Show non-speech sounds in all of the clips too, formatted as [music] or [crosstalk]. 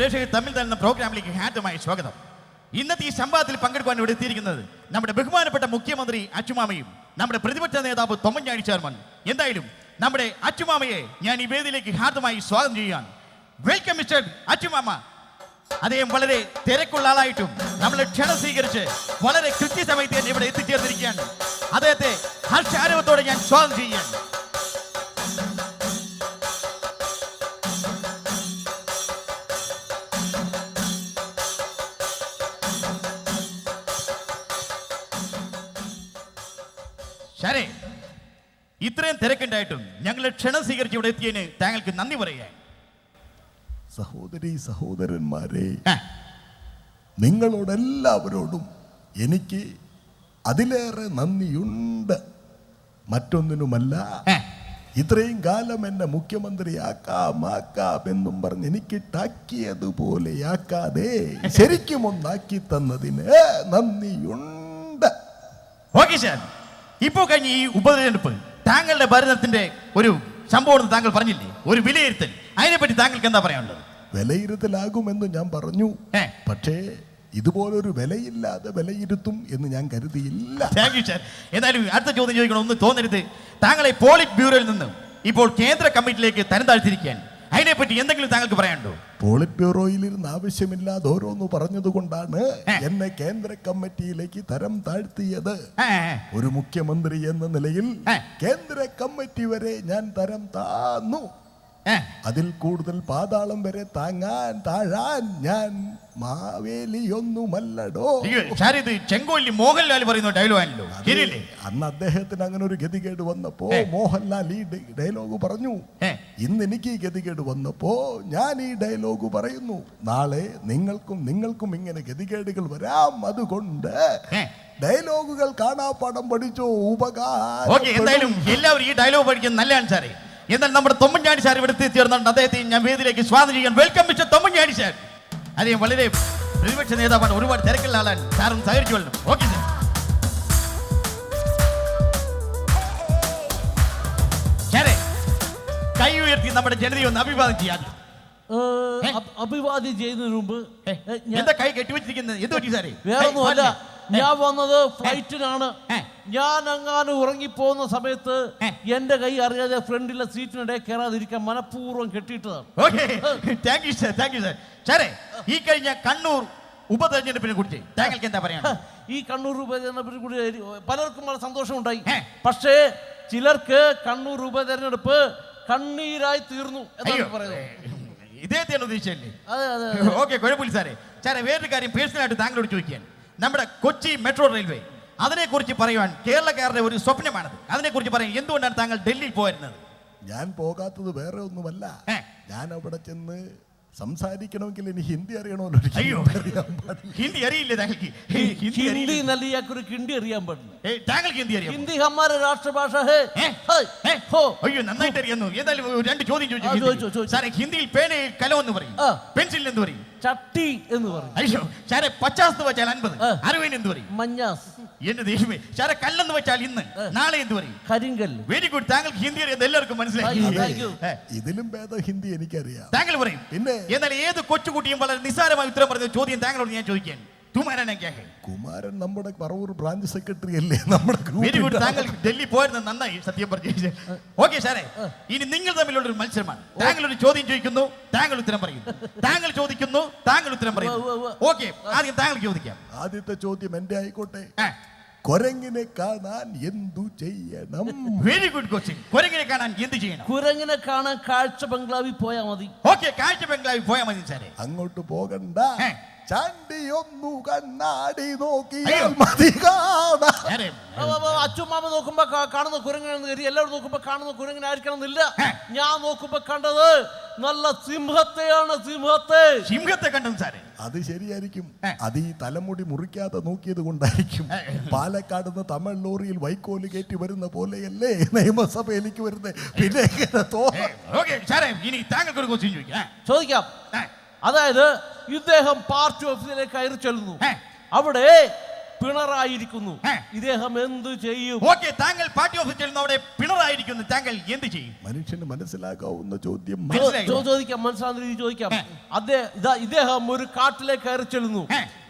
പ്രേക്ഷകർ തമ്മിൽ തരുന്ന പ്രോഗ്രാമിലേക്ക് ഹാറ്റുമായി സ്വാഗതം. ഇന്നത്തെ ഈ സംവാദത്തിൽ പങ്കെടുക്കുവാൻ ഇവിടെ എത്തിയിരിക്കുന്നത് നമ്മുടെ ബഹുമാനപ്പെട്ട മുഖ്യമന്ത്രി അച്ചുമാമയും നമ്മുടെ പ്രതിപക്ഷ നേതാവ് തൊമ്മഞ്ഞാഴി ചേർമൻ എന്തായാലും നമ്മുടെ അച്ചുമാമയെ ഞാൻ ഈ വേദിയിലേക്ക് ഹാർദമായി സ്വാഗതം ചെയ്യാൻ വെൽക്കം മിസ്റ്റർ അച്ചുമാമ അദ്ദേഹം വളരെ തിരക്കുള്ള ആളായിട്ടും നമ്മളെ ക്ഷണം സ്വീകരിച്ച് വളരെ കൃത്യസമയത്ത് തന്നെ ഇവിടെ എത്തിച്ചേർന്നിരിക്കുകയാണ്. അദ്ദേഹത്തെ ഹർഷാരവത്തോടെ ഞാൻ സ്വാഗതം ചെയ്യുകയാണ്. ശരേ ഇത്രയും തിരക്കുണ്ടായിട്ടും ഞങ്ങളെ ക്ഷണം സ്വീകരിച്ച് ഇവിടെ എത്തിയതിന് താങ്കൾക്ക് നന്ദി പറയാ സഹോദരി സഹോദരന്മാരെ നിങ്ങളോടെല്ലാവരോടും എനിക്ക് അതിലേറെ നന്ദിയുണ്ട്. മറ്റൊന്നിനുമല്ല ഇത്രയും കാലം എന്നെ മുഖ്യമന്ത്രിയാക്കാം ആക്കാം എന്നും പറഞ്ഞ് എനിക്കിട്ടാക്കിയതുപോലെയാക്കാതെ [laughs] ശരിക്കും ഒന്നാക്കി തന്നതിന് നന്ദിയുണ്ട്. ഓക്കെ സാർ ഇപ്പോൾ കഴിഞ്ഞ ഈ ഉപതെരഞ്ഞെടുപ്പ് താങ്കളുടെ ഭരണത്തിന്റെ ഒരു സംഭവം താങ്കൾ പറഞ്ഞില്ലേ? ഒരു വിലയിരുത്തൽ. അതിനെപ്പറ്റി താങ്കൾക്ക് എന്താ പറയാനുള്ളത്? വിലയിരുത്തലാകുമെന്ന് ഞാൻ പറഞ്ഞു. പക്ഷേ ഇതുപോലൊരു വിലയില്ലാതെ വിലയിരുത്തും എന്ന് ഞാൻ കരുതിയില്ല. താങ്ക് യു സാർ എന്നാലും അടുത്ത ചോദ്യം ചോദിക്കണം ഒന്ന് തോന്നരുത്. താങ്കളെ പോളിറ്റ് ബ്യൂറോയിൽ നിന്നും ഇപ്പോൾ കേന്ദ്ര കമ്മിറ്റിയിലേക്ക് തരം താഴ്ത്തിരിക്കാൻ അതിനെപ്പറ്റി എന്തെങ്കിലും താങ്കൾക്ക് പറയാനുണ്ടോ പോളിറ്റ് ബ്യൂറോയിൽ ഇരുന്ന് ആവശ്യമില്ലാതെ ഓരോന്ന് പറഞ്ഞതുകൊണ്ടാണ്. എന്നെ കേന്ദ്ര കമ്മിറ്റിയിലേക്ക് തരം താഴ്ത്തിയത് ഒരു മുഖ്യമന്ത്രി എന്ന നിലയിൽ കേന്ദ്ര കമ്മിറ്റി വരെ ഞാൻ തരം താന്നു. അതിൽ കൂടുതൽ പാതാളം വരെ താങ്ങാൻ താഴാൻ ഞാൻ മാവേലിയൊന്നുമല്ലടോ. ചെങ്കോലി ഇത് മോഹൻലാൽ പറയുന്ന ഡയലോഗ് ആണല്ലോ അന്ന് അദ്ദേഹത്തിന് അങ്ങനെ ഒരു ഗതികേട് വന്നപ്പോ മോഹൻലാൽ ഈ ഡയലോഗ് പറഞ്ഞു. ഇന്ന് എനിക്ക് ഈ ഗതികേട് വന്നപ്പോ ഞാൻ ഈ ഡയലോഗ് പറയുന്നു. നാളെ നിങ്ങൾക്കും നിങ്ങൾക്കും ഇങ്ങനെ ഗതികേടുകൾ വരാം അതുകൊണ്ട്. ഡയലോഗുകൾ കാണാപ്പാടം പഠിച്ചോ ഉപകാരം എന്തായാലും എല്ലാവരും ഈ ഡയലോഗ് പഠിക്കുന്നത് നല്ലതാണ് സാറേ. എന്നാൽ നമ്മുടെ തൊമ്മഞ്ഞാടി സാർ ഇവിടെ എത്തിച്ചേർന്നുണ്ട് അദ്ദേഹത്തെ ഞാൻ വേദിയിലേക്ക് സ്വാഗതം ചെയ്യാൻ വെൽക്കം മിസ്റ്റർ തൊമ്മഞ്ഞാടി സാർ. അദ്ദേഹം വളരെ പ്രതിപക്ഷ നേതാവാണ്. ഒരുപാട് തിരക്കുള്ള ആളാണ്. സാറും സഹകരിച്ചു വരണം ഓക്കെ സാർ സാറേ കൈ ഉയർത്തി നമ്മുടെ ജനതയെ ഒന്ന് അഭിവാദം? അഭി- അഭിവാദ്യം ചെയ്യുന്നതിന് മുമ്പ് എന്താ കൈ കെട്ടിവെച്ചിരിക്കുന്നത്? എന്ത് പറ്റി സാറേ? വേറൊന്നുമല്ല. ഏ, ഞാൻ വന്നത് ഫ്ലൈറ്റിനാണ്. ഞാൻ അങ്ങാനും ഉറങ്ങിപ്പോകുന്ന സമയത്ത്. എന്റെ കൈ അറിയാതെ ഫ്രണ്ടിലെ സീറ്റിനിടെ കയറാതിരിക്കാൻ മനഃപൂർവം കെട്ടിയിട്ടതാണ്. ഈ കഴിഞ്ഞ കണ്ണൂർ ഉപതെരഞ്ഞെടുപ്പിനെ കുറിച്ച് താങ്കൾക്ക് എന്താ പറയാ ഈ കണ്ണൂർ ഉപതെരഞ്ഞെടുപ്പിനെ കുറിച്ച് പലർക്കും വളരെ സന്തോഷമുണ്ടായി. ഉണ്ടായി പക്ഷേ ചിലർക്ക് കണ്ണൂർ ഉപതെരഞ്ഞെടുപ്പ് കണ്ണീരായി തീർന്നു ഇതേ എന്നാണ് പറയുന്നത്. ഇദ്ദേഹത്തെയാണ് ഉദ്ദേശിച്ചല്ലേ അതെ അതെ ഓക്കെ കുഴപ്പമില്ല സാറേ. സാറേ വേറൊരു കാര്യം പേഴ്സണലായിട്ട് താങ്കളോട് ചോദിക്കാൻ നമ്മുടെ കൊച്ചി മെട്രോ റെയിൽവേ. അതിനെക്കുറിച്ച് പറയുവാൻ കേരളക്കാരുടെ ഒരു സ്വപ്നമാണത്. അതിനെക്കുറിച്ച് പറയാൻ എന്തുകൊണ്ടാണ് താങ്കൾ ഡൽഹിയിൽ പോയിരുന്നത്? ഞാൻ പോകാത്തത് വേറെ ഒന്നുമല്ല. ഞാൻ അവിടെ ചെന്ന് സംസാരിക്കണമെങ്കിൽ എനിക്ക് ഹിന്ദി അറിയണമല്ലോ. അയ്യോ. ഹിന്ദി അറിയില്ല. ഹിന്ദി താങ്കൾക്ക്? ഹിന്ദി ഹിന്ദി നല്ല ഇയാൾക്കൊരു കിണ്ടി അറിയാൻ പാടില്ല. താങ്കൾക്ക് ഹിന്ദി അറിയാം ഹിന്ദി ഹമാരെ രാഷ്ട്രഭാഷ. അയ്യോ നന്നായിട്ട് അറിയുന്നു. ഏതായാലും രണ്ട് ചോദ്യം ചോദിച്ചു. ചോദിച്ചോ, ചോദിച്ചോ. സാറേ ഹിന്ദിയിൽ പേനയിൽ കലം എന്ന് പറയും. പെൻസിൽ എന്ന് പറയും? ചട്ടി എന്ന് പറയും അയ്യോ സാറേ പച്ചാസ്ത് വെച്ചാൽ അൻപത്. ആ. അറുപതിന് എന്ത് പറയും? മഞ്ഞാസ്. എന്റെ ദേഷ്യമേ സാറേ കല്ലെന്ന് വെച്ചാൽ ഇന്ന് നാളെ എന്ത് പറയും? കരിങ്കല്ല്. വെരി ഗുഡ് താങ്കൾക്ക് ഹിന്ദി അറിയാം എല്ലാവർക്കും മനസ്സിലായി. Thank you, thank you. ഏ, ഇതിലും ഭേദം ഹിന്ദി എനിക്കറിയാം. താങ്കൾ പറയും പിന്നെ? എന്നാൽ ഏത് കൊച്ചുകുട്ടിയും വളരെ നിസ്സാരമായി ഉത്തരം പറഞ്ഞ ചോദ്യം താങ്കളോട് ഞാൻ ചോദിക്കാൻ? കുമാരൻ നമ്മുടെ പറവൂർ ബ്രാഞ്ച് സെക്രട്ടറി അല്ലേ? നമ്മുടെ വെരി ഗുഡ് ഗ്രൂപ്പിൽ താങ്കൾ ഡൽഹി പോയിരുന്നത് നന്നായി സത്യം പറഞ്ഞു ഓക്കെ സാറേ. ഇനി നിങ്ങൾ തമ്മിലുള്ള ഒരു മത്സരമാണ് താങ്കൾ ഒരു ചോദ്യം ചോദിക്കുന്നു താങ്കൾ ഉത്തരം പറയും. താങ്കൾ ചോദിക്കുന്നു താങ്കൾ ഉത്തരം പറയും. ഓക്കെ ആദ്യം താങ്കൾ ചോദിക്കാം. ആദ്യത്തെ ചോദ്യം എന്റെ ആയിക്കോട്ടെ. കുരങ്ങിനെ കൊരങ്ങിനെ കാണാൻ എന്തു ചെയ്യണം? വെരി ഗുഡ് ക്വസ്റ്റ്യൻ കുരങ്ങിനെ കാണാൻ എന്ത് ചെയ്യണം? കുരങ്ങിനെ കാണാൻ കാഴ്ച ബംഗ്ലാവിൽ പോയാൽ മതി. ഓക്കെ കാഴ്ച ബംഗ്ലാവിൽ പോയാൽ മതി സാറേ. അങ്ങോട്ട് പോകണ്ട. ഏ. ചാണ്ടി ഒന്നു കണ്ണാടി നോക്കി മതി നോക്കുമ്പോ കാണുന്ന കുരങ്ങനെന്ന് കരുതി എല്ലാവരും നോക്കുമ്പോ കാണുന്ന കുരങ്ങനായിരിക്കണം എന്നില്ല. ഞാൻ നോക്കുമ്പോ കണ്ടത് നല്ല സിംഹത്തെയാണ് സിംഹത്തെ. സിംഹത്തെ കണ്ടു സാറേ. അത് ശരിയായിരിക്കും. അത് ഈ തലമുടി മുറിക്കാതെ നോക്കിയത് കൊണ്ടായിരിക്കും. പാലക്കാട് നിന്ന് തമിഴ് ലോറിയിൽ വൈക്കോൽ കയറ്റി വരുന്ന പോലെയല്ലേ നിയമസഭയിലേക്ക് വരുന്നത് പിന്നെ ഓക്കെ സാറേ ഇനി താങ്കൾക്ക് ഒരു ക്വസ്റ്റ്യൻ ചോദിക്കാം. ചോദിക്കാം അതായത് ഇദ്ദേഹം പാർട്ടി ഓഫീസിലേക്ക് കയറി ചെല്ലുന്നു. അവിടെ പിണറായിരിക്കുന്നു. ഇദ്ദേഹം എന്ത് ചെയ്യും? ഓക്കെ താങ്കൾ പാർട്ടി ഓഫീസിൽ നിന്ന് അവിടെ പിണറായിരിക്കുന്നു. താങ്കൾ എന്ത് ചെയ്യും? മനുഷ്യന് മനസ്സിലാക്കാവുന്ന ചോദ്യം. ചോദിക്കാം മനസ്സിലാകുന്ന രീതി ചോദിക്കാം. അദ്ദേഹം ഇതാ ഇദ്ദേഹം ഒരു കാട്ടിലേക്ക് കയറി ചെല്ലുന്നു.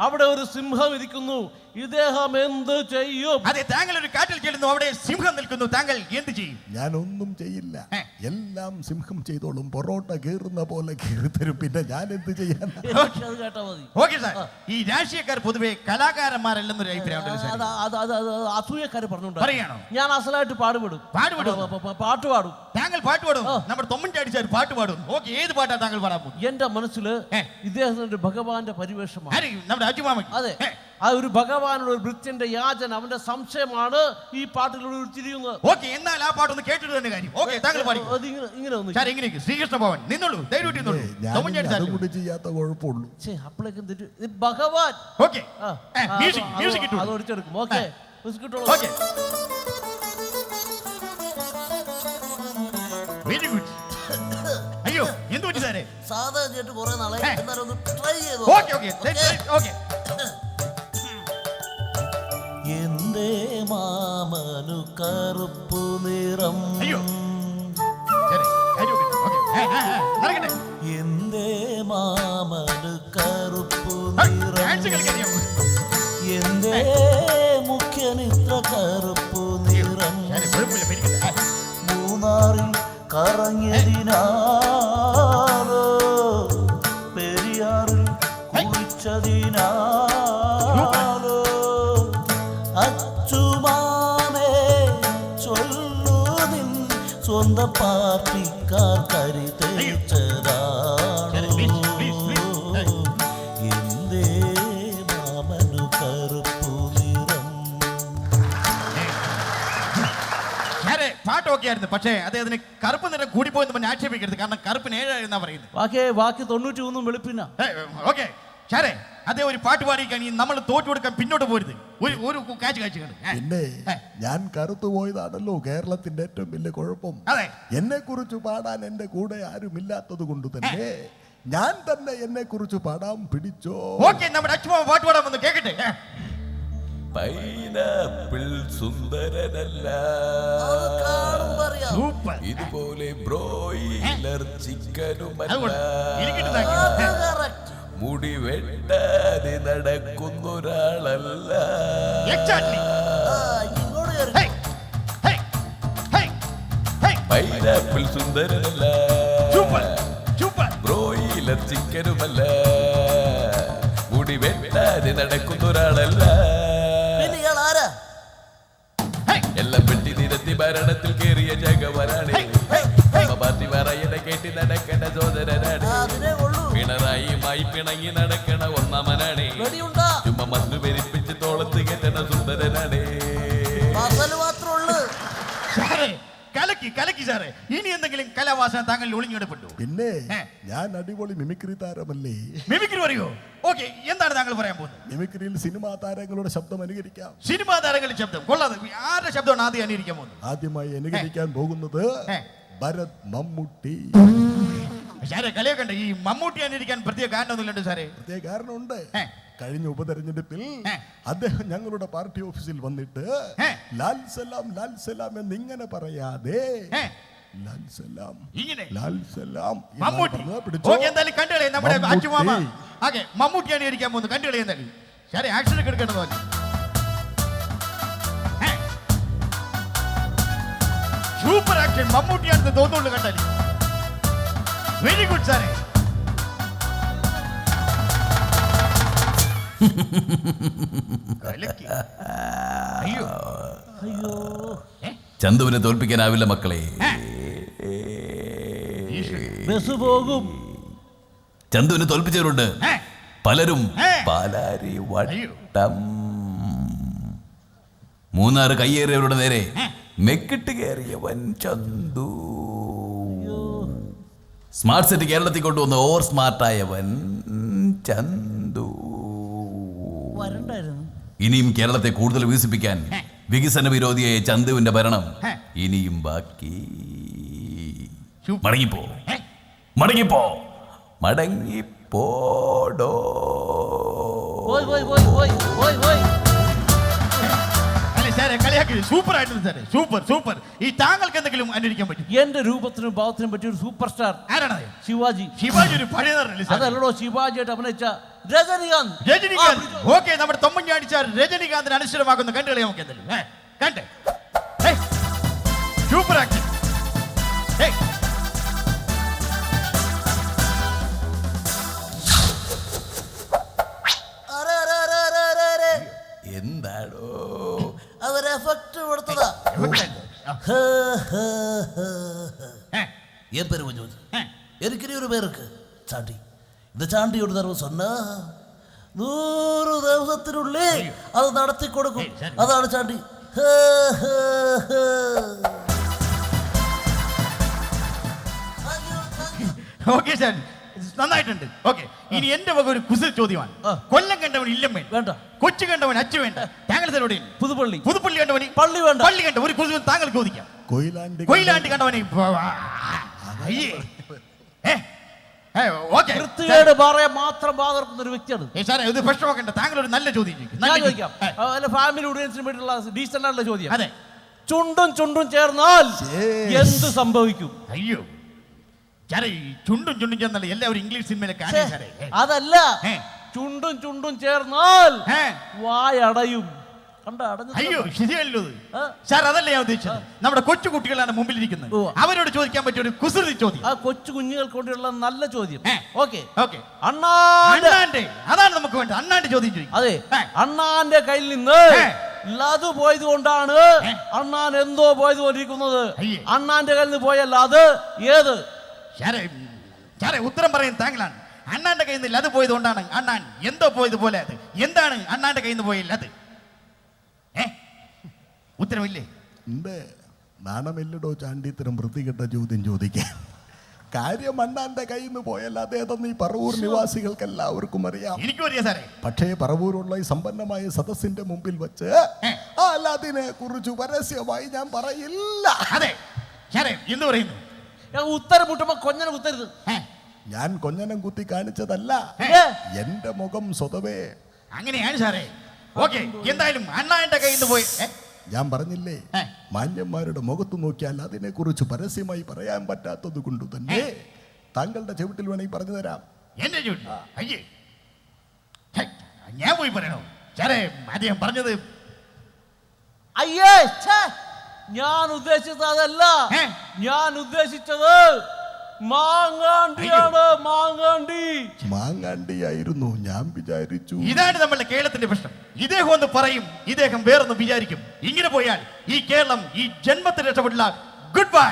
അവിടെ ഒരു സിംഹം ഇരിക്കുന്നു. ഇദ്ദേഹം എന്ത് ചെയ്യും? അതെ താങ്കൾ ഒരു കാട്ടിൽ ചെല്ലുന്നു. അവിടെ സിംഹം നിൽക്കുന്നു. താങ്കൾ എന്ത് ചെയ്യും? ഞാനൊന്നും ചെയ്യില്ല. ഏ. എല്ലാം സിംഹം ചെയ്തോളും പൊറോട്ട കീറുന്ന പോലെ കീറിത്തരും. തരും പിന്നെ ഞാൻ എന്ത് ചെയ്യാൻ [laughs] ഓക്കെ സാർ. ഈ രാഷ്ട്രീയക്കാർ പൊതുവെ കലാകാരന്മാരല്ലെന്നൊരു അഭിപ്രായം പറഞ്ഞുണ്ട് പറയാണോ? ഞാൻ അസലായിട്ട് പാടുപെടും. പാടുപെടും? പാട്ട് പാടും. താങ്കൾ പാട്ട് പാടും. നമ്മുടെ തൊമ്മൻ ചാടിച്ചാൽ പാട്ട് പാടും. ഓക്കെ ഏത് പാട്ടാ താങ്കൾ പാടാൻ പോകും എന്റെ മനസ്സിൽ. ഇദ്ദേഹത്തിന്റെ ഭഗവാന്റെ പരിവേഷമാണ്. നമ്മുടെ അജുമാമൻ അതെ. ആ ഒരു ഭഗവാനുള്ള ഒരു വൃത്തിന്റെ യാചന അവന്റെ സംശയമാണ് ഈ പാട്ടിലൂടെ ഉരുത്തിരിയുന്നത് ഓക്കെ എന്നാൽ ആ പാട്ടൊന്ന് കേട്ടിട്ട് തന്നെ കാര്യം. ഓക്കെ താങ്കൾ പാടി അത് ഇങ്ങനെ ഇങ്ങനെ ഒന്ന് സാർ ഇങ്ങനെയൊക്കെ. ശ്രീകൃഷ്ണ ഭവൻ നിന്നോളൂ ധൈര്യമായിട്ട് നിന്നോളൂ. തൊമ്മൻ ഞാൻ ചാടി അതും സാർ കൂടി ചെയ്യാത്ത കുഴപ്പമുള്ളൂ. ഛേ, അപ്പോഴേക്കും തെറ്റ്. ഇത് ഭഗവാൻ. ഓക്കെ. ആ, ഏ, ആ, മ്യൂസിക് അത് മ്യൂസിക് ഇട്ടു. അത് ഒടിച്ചെടുക്കും. ഓക്കെ മ്യൂസിക് ഇട്ടോളൂ. ഓക്കെ. വെരി ഗുഡ് അയ്യോ എന്ത് പറ്റി സാറേ? സാധാരണ കേട്ട് കുറെ നാളെ ഏ. എന്നാലും ഒന്ന് ട്രൈ ചെയ്തു. Okay okay. ഓക്കെ. മാമനു കറുപ്പു നിറം. എന്തേ മാമനു കറുപ്പു നിറം? എന്തേ മുഖ്യനിത്ര കറുപ്പു നിറം? മൂന്നാറിൽ കറങ്ങിയതിനാലോ ഓക്കെ ആയിരുന്നു. പക്ഷേ അദ്ദേഹത്തിന് കറുപ്പ് നിറം കൂടിപ്പോയെന്ന് പറഞ്ഞ് ആക്ഷേപിക്കരുത്. കാരണം കറുപ്പിന് ഏഴായിരുന്നാ പറയുന്നത്. ബാക്കി ബാക്കി തൊണ്ണൂറ്റി മൂന്നും വെളുപ്പിന ഓക്കെ. ഷാരെ അതേ ഒരു പാട്ട് പാടിക്കാൻ നമ്മൾ തോറ്റു കൊടുക്കാൻ പിന്നോട്ട് പോരുത്. ഒരു ഒരു കാച്ച് കാച്ച് കണ്ട് പിന്നെ ഞാൻ കറുത്തു പോയതാണല്ലോ കേരളത്തിന്റെ ഏറ്റവും വലിയ കുഴപ്പം. അതെ. എന്നെ കുറിച്ച് പാടാൻ എന്റെ കൂടെ ആരുമില്ലാത്തത് കൊണ്ട് തന്നെ ഞാൻ തന്നെ എന്നെ കുറിച്ച് പാടാൻ പിടിച്ചോ? ഓക്കെ നമ്മുടെ അച്ഛൻ പാട്ട് പാടാൻ വന്ന് കേക്കട്ടെ. പൈനാപ്പിൾ സുന്ദരനല്ല. ഇതുപോലെ ബ്രോയിലർ ചിക്കനുമല്ല. മുടി വെട്ടാതെ നടക്കുന്നൊരാളല്ല. പൈനാപ്പിൾ സുന്ദരനല്ല. സൂപ്പർ സൂപ്പർ ബ്രോയിലർ ചിക്കനുമല്ല. മുടി വെട്ടാതെ നടക്കുന്നൊരാളല്ല. നിരത്തി ഭരണത്തിൽ കയറിയ ജഗവനാണ്. പാർട്ടി പറയണ കേട്ടി നടക്കേണ്ട സോദരനാണ് പിണറായിയുമായി പിണങ്ങി നടക്കണ ഒന്നാമനാണ്. ചുമ്മാ മണ്ണ് പെരിപ്പിച്ച് തോളത്ത് കെട്ടണ സുന്ദരനാണ്. കലക്കി കലക്കി സാറേ. ഇനി എന്തെങ്കിലും കലാവാസന താങ്കൾ ഒളിഞ്ഞെടുപ്പെട്ടു പിന്നെ. ഞാൻ അടിപൊളി മിമിക്രി താരമല്ലേ? മിമിക്രി പറയോ? ഓക്കെ എന്താണ് താങ്കൾ പറയാൻ പോകുന്നത്? മിമിക്രിയിൽ സിനിമാ താരങ്ങളുടെ ശബ്ദം അനുകരിക്കാം. സിനിമാ താരങ്ങളുടെ ശബ്ദം. കൊള്ളാതെ ആരുടെ ശബ്ദമാണ് ആദ്യം അനുകരിക്കാൻ പോകുന്നത്? ആദ്യമായി അനുകരിക്കാൻ പോകുന്നത്. ഭരത് മമ്മൂട്ടി. സാറേ കളിയൊക്കെ ഈ മമ്മൂട്ടി അനുകരിക്കാൻ പ്രത്യേക കാരണമൊന്നുമില്ലണ്ട് സാറേ. പ്രത്യേക കാരണമുണ്ട്. കഴിഞ്ഞ ഉപതെരഞ്ഞെടുപ്പിൽ. അദ്ദേഹം ഞങ്ങളുടെ പാർട്ടി ഓഫീസിൽ വന്നിട്ട് ലാൽ സലാം ലാൽ സലാം എന്നിങ്ങനെ പറയാതെ ഏ. ലാൽ സലാം ഇങ്ങനെ. ലാൽ സലാം എന്തായാലും കണ്ടുകളെ. നമ്മുടെ. അച്ചുമാമ കണ്ടുകളെ എന്തായാലും. ആക്ഷൻ ഒക്കെ എടുക്കേണ്ടത് പോലെ. സൂപ്പർ ആക്ഷൻ മമ്മൂട്ടിയാണെന്ന് തോന്നുള്ളൂ കണ്ടാലും. വെരി ഗുഡ് സാറേ. ചന്തുവിനെ തോൽപ്പിക്കാനാവില്ല മക്കളെ. ബസ് പോകും. ചന്തുവിനെ തോൽപ്പിച്ചവരുണ്ട്. പലരും. പാലാരി വട്ടം. മൂന്നാറ് കയ്യേറിയവരുടെ നേരെ മെക്കിട്ട് കയറിയവൻ ചന്തു. സ്മാർട്ട് സിറ്റി കേരളത്തിൽ കൊണ്ടുവന്ന ഓവർ സ്മാർട്ടായവൻ ചന്തു. വരണ്ടായിരുന്നു. ഇനിയും കേരളത്തെ കൂടുതൽ വികസിപ്പിക്കാൻ വികസന വിരോധിയായ ചന്ദുവിന്റെ ഭരണം. ഇനിയും ബാക്കി. മടങ്ങിപ്പോ. മടങ്ങിപ്പോ. മടങ്ങിപ്പോടോ. സൂപ്പർ ആയിട്ടുണ്ട് സാറേ സൂപ്പർ സൂപ്പർ. ഈ താങ്കൾക്ക് എന്തെങ്കിലും അന്വേഷിക്കാൻ പറ്റും? എന്റെ രൂപത്തിനും ഭാവത്തിനും പറ്റിയ ഒരു സൂപ്പർ സ്റ്റാർ. ആരാണത്? ശിവാജി. ശിവാജി ഒരു പഴയ അതല്ലോ ശിവാജിയായിട്ട് അഭിനയിച്ച രജനികാന്ത്. രജനികാന്ത്. ഓക്കെ നമ്മുടെ തൊമ്മഞ്ഞാടിച്ചാർ രജനികാന്തിന് അനുസരമാക്കുന്ന കണ്ടുകളെ നമുക്ക് എന്തെങ്കിലും ഏ കണ്ടേ? സൂപ്പർ ആക്ഷൻ എന്താടോ? അവർ എഫക്റ്റ് കൊടുത്തതാ. ഏ. പേര് മഞ്ജു എനിക്കിനി ഒരു പേർക്ക് ചാട്ടി ഇത് ചാണ്ടിയോട് തരവ് സ്വന്ന നൂറ് ദിവസത്തിനുള്ളിൽ അത് നടത്തി കൊടുക്കും. അതാണ് ചാണ്ടി. ഓക്കെ സാർ നന്നായിട്ടുണ്ട്. ഓക്കെ. ഇനി എന്റെ വക ഒരു കുസൽ ചോദ്യമാണ്. കൊല്ലം കണ്ടവൻ ഇല്ലം വേണ്ട. വേണ്ട കൊച്ചു കണ്ടവൻ അച്ചു വേണ്ട. താങ്കൾ എവിടെ പുതുപ്പള്ളി പുതുപ്പള്ളി കണ്ടവൻ പള്ളി വേണ്ട. പള്ളി കണ്ട ഒരു കുസൽ താങ്കൾ ചോദിക്കാം. കൊയിലാണ്ട് കൊയിലാണ്ട് കണ്ടവനെ. അയ്യേ. വൃത്തികേട് പറയാൻ മാത്രം ബാധർക്കുന്ന ഒരു വ്യക്തിയാണ്. സാറേ ഇത് പ്രശ്നമാക്കണ്ട. താങ്കൾ ഒരു നല്ല ചോദ്യം ഞാൻ ചോദിക്കാം. ഫാമിലി ഓഡിയൻസിന് വേണ്ടിയുള്ള ഡീസന്റ് ആയിട്ടുള്ള ചോദ്യം. അതെ. ചുണ്ടും ചുണ്ടും ചേർന്നാൽ എന്ത് സംഭവിക്കും? അയ്യോ. ചുണ്ടും ചുണ്ടും ചേർന്നാൽ എല്ലാവരും ഇംഗ്ലീഷ് സിനിമയിലെ അതല്ല. ചുണ്ടും ചുണ്ടും ചേർന്നാൽ വായടയും. കണ്ട അടഞ്ഞു അയ്യോ ശരിയല്ലോ. സാർ അതല്ലേ ഞാൻ ഉദ്ദേശിച്ചത്? നമ്മുടെ കൊച്ചു കുട്ടികളാണ് മുമ്പിൽ ഇരിക്കുന്നത് അവരോട് ചോദിക്കാൻ പറ്റിയ ഒരു കുസൃതി ചോദ്യം. ആ കൊച്ചു കുഞ്ഞുങ്ങൾക്ക് വേണ്ടിയുള്ള നല്ല ചോദ്യം. ഓക്കെ. ഓക്കെ. അണ്ണാന്റെ അതാണ് നമുക്ക് വേണ്ടത്. അണ്ണാന്റെ ചോദ്യം ചോദിക്കും. അതെ. അണ്ണാന്റെ കയ്യിൽ നിന്ന് ലാതു ലതു പോയത് കൊണ്ടാണ് അണ്ണാൻ എന്തോ പോയത് കൊണ്ടിരിക്കുന്നത്. അണ്ണാന്റെ കയ്യിൽ നിന്ന് പോയ അത് ഏത്? ഉത്തരം പറയും താങ്കളാണ്. അണ്ണാന്റെ കയ്യിൽ നിന്ന് ലത് പോയത് കൊണ്ടാണ് അണ്ണാൻ എന്തോ പോയത് പോലെ അത്. എന്താണ് അണ്ണാന്റെ കയ്യിൽ നിന്ന് പോയില്ല അത് ഏ? ഉത്തരവില്ലേ? ഉണ്ട് നാണമില്ലടോ ചാണ്ടി ഇത്തരം വൃത്തികെട്ട ചോദ്യം ചോദിക്കാൻ. കാര്യം അണ്ണാന്റെ കയ്യിൽ നിന്ന് പോയല്ല അദ്ദേഹം ഈ പറവൂർ നിവാസികൾക്ക് എല്ലാവർക്കും അറിയാം. എനിക്കും അറിയാം സാറേ. പക്ഷേ പറവൂരുള്ള ഈ സമ്പന്നമായ സദസ്സിന്റെ മുമ്പിൽ വെച്ച് അല്ലാതിനെ ആ കുറിച്ച് പരസ്യമായി ഞാൻ പറയില്ല. അതെ. സാറേ എന്ത് പറയുന്നു? ഞാൻ ഉത്തരം മുട്ടുമ്പോ കൊഞ്ഞനെ കുത്തരുത്. ഞാൻ കൊഞ്ഞനം കുത്തി കാണിച്ചതല്ല. എന്റെ മുഖം സ്വതവേ. അങ്ങനെയാണ് സാറേ. ഓക്കെ എന്തായാലും അണ്ണാന്റെ കയ്യിൽ നിന്ന് പോയി ഞാൻ പറഞ്ഞില്ലേ മാന്യന്മാരുടെ മുഖത്ത് നോക്കിയാൽ അതിനെക്കുറിച്ച് പരസ്യമായി പറയാൻ പറ്റാത്തത് കൊണ്ട് തന്നെ താങ്കളുടെ ചവിട്ടിൽ വേണമെങ്കിൽ പറഞ്ഞു തരാം. എന്റെ അയ്യേ. ഞാൻ പോയി പറയണോ? സാറേ അദ്ദേഹം പറഞ്ഞത്. അയ്യേ ഞാൻ ഉദ്ദേശിച്ചത് അതല്ല. ഞാൻ ഉദ്ദേശിച്ചത് മാങ്ങാണ്ടിയാണ് മാങ്ങാണ്ടി. മാങ്ങാണ്ടിയായിരുന്നു ഞാൻ വിചാരിച്ചു. ഇതാണ് നമ്മുടെ കേരളത്തിന്റെ പ്രശ്നം. ഇദ്ദേഹം ഒന്ന് പറയും ഇദ്ദേഹം വേറൊന്ന് വിചാരിക്കും. ഇങ്ങനെ പോയാൽ ഈ കേരളം ഈ ജന്മത്തിൽ രക്ഷപ്പെടില്ല. Good bye